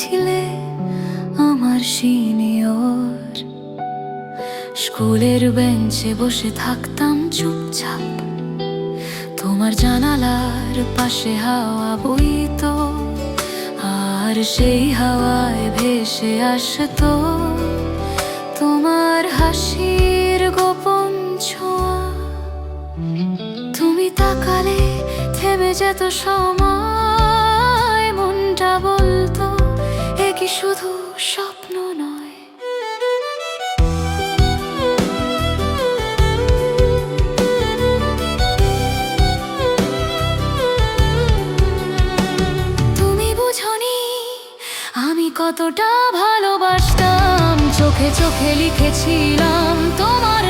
ছিলে আমার সিনিয়র। স্কুলের বেঞ্চে বসে থাকতাম চুপচাপ। তোমার জানালার পাশে হাওয়া বইতো, আর সেই হাওয়ায় ভেসে আসতো। তোমার হাসির গোপন ছোঁয়া। তুমি তাকালে থেমে যেত সময়। কি শুধু স্বপ্ন নয়? তুমি বুঝনি আমি কতটা ভালোবাসতাম চোখে চোখে লিখেছিলাম তোমার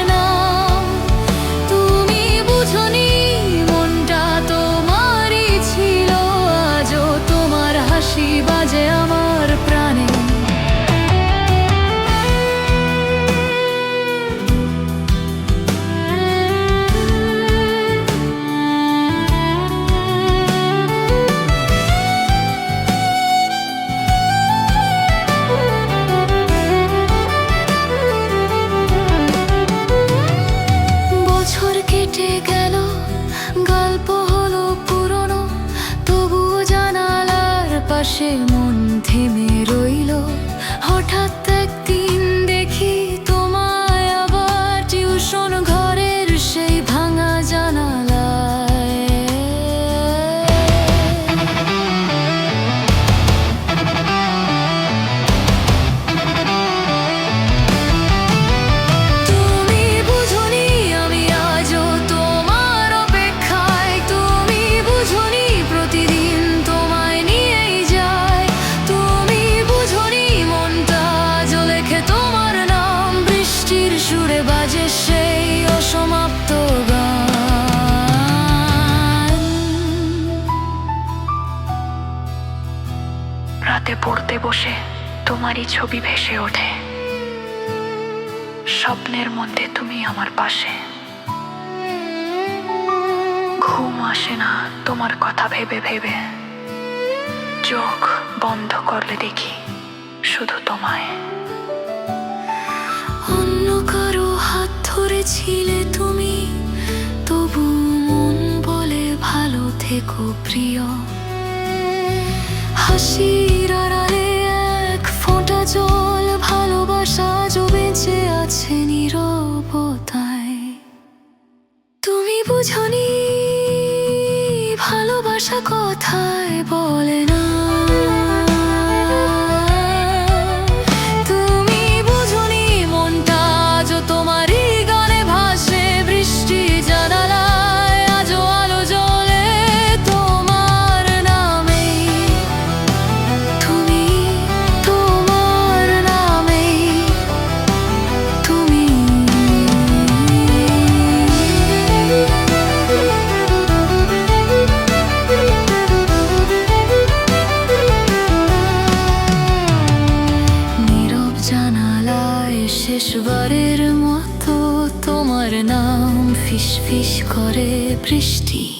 পাশে মন থেমে বসে তোমারই ছবি ভেসে ওঠে। স্বপ্নের মধ্যে তুমি আমার পাশে। ঘুম আসে না তোমার কথা ভেবে ভেবে। চোখ বন্ধ করলে দেখি শুধু তোমায়। অন্য কারও হাত ধরেছিলে তুমি, তবু মন বলে ভালো থেকো প্রিয়। হাসির বুঝনি ভালোবাসা কথায় বলে শেষবারের মতো তোমার নাম ফিস ফিস করে বৃষ্টি।